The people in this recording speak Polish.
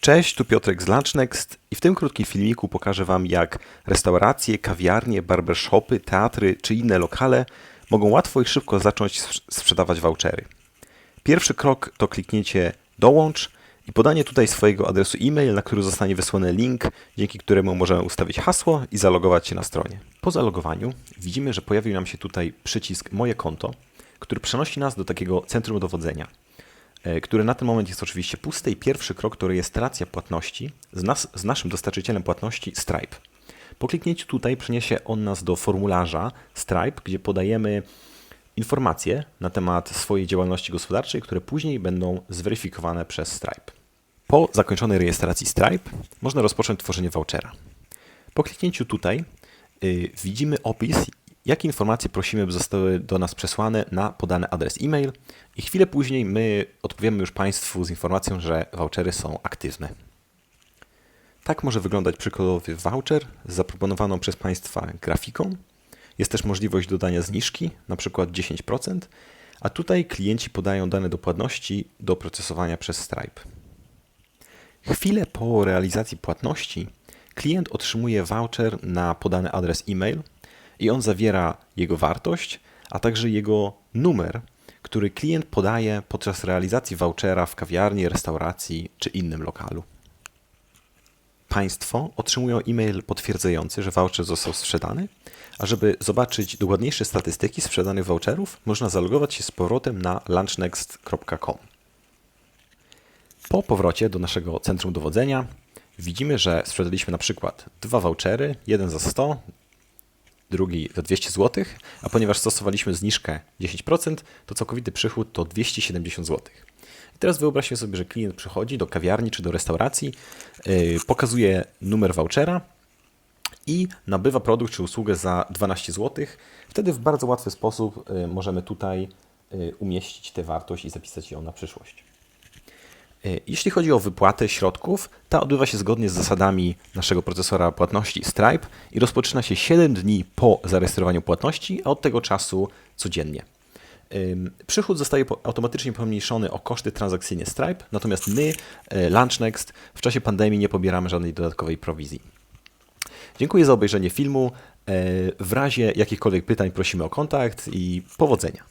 Cześć, tu Piotrek z LunchNext i w tym krótkim filmiku pokażę Wam, jak restauracje, kawiarnie, barbershopy, teatry czy inne lokale mogą łatwo i szybko zacząć sprz- sprzedawać vouchery. Pierwszy krok to kliknięcie dołącz i podanie tutaj swojego adresu e-mail, na który zostanie wysłany link, dzięki któremu możemy ustawić hasło i zalogować się na stronie. Po zalogowaniu widzimy, że pojawił nam się tutaj przycisk Moje konto, który przenosi nas do takiego centrum dowodzenia który na ten moment jest oczywiście pusty i pierwszy krok to rejestracja płatności z, nas, z naszym dostarczycielem płatności Stripe. Po kliknięciu tutaj przeniesie on nas do formularza Stripe, gdzie podajemy informacje na temat swojej działalności gospodarczej, które później będą zweryfikowane przez Stripe. Po zakończonej rejestracji Stripe można rozpocząć tworzenie vouchera. Po kliknięciu tutaj y, widzimy opis, jakie informacje prosimy, by zostały do nas przesłane na podany adres e-mail i chwilę później my odpowiemy już Państwu z informacją, że vouchery są aktywne. Tak może wyglądać przykładowy voucher z zaproponowaną przez Państwa grafiką. Jest też możliwość dodania zniżki, na przykład 10%, a tutaj klienci podają dane do płatności do procesowania przez Stripe. Chwilę po realizacji płatności klient otrzymuje voucher na podany adres e-mail i on zawiera jego wartość, a także jego numer, który klient podaje podczas realizacji vouchera w kawiarni, restauracji czy innym lokalu. Państwo otrzymują e-mail potwierdzający, że voucher został sprzedany, a żeby zobaczyć dokładniejsze statystyki sprzedanych voucherów, można zalogować się z powrotem na lunchnext.com. Po powrocie do naszego centrum dowodzenia widzimy, że sprzedaliśmy na przykład dwa vouchery, jeden za 100, drugi za 200 zł, a ponieważ stosowaliśmy zniżkę 10%, to całkowity przychód to 270 zł. I teraz wyobraźcie sobie, że klient przychodzi do kawiarni czy do restauracji, yy, pokazuje numer vouchera i nabywa produkt czy usługę za 12 zł. Wtedy w bardzo łatwy sposób yy, możemy tutaj yy, umieścić tę wartość i zapisać ją na przyszłość. Y, Jeśli chodzi o wypłatę środków, ta odbywa się zgodnie z zasadami naszego procesora płatności Stripe i rozpoczyna się 7 dni po zarejestrowaniu płatności, a od tego czasu codziennie. Przychód zostaje automatycznie pomniejszony o koszty transakcyjne Stripe, natomiast my, y, LunchNext, w czasie pandemii nie pobieramy żadnej dodatkowej prowizji. Dziękuję za obejrzenie filmu. Y, W razie jakichkolwiek pytań prosimy o kontakt i powodzenia.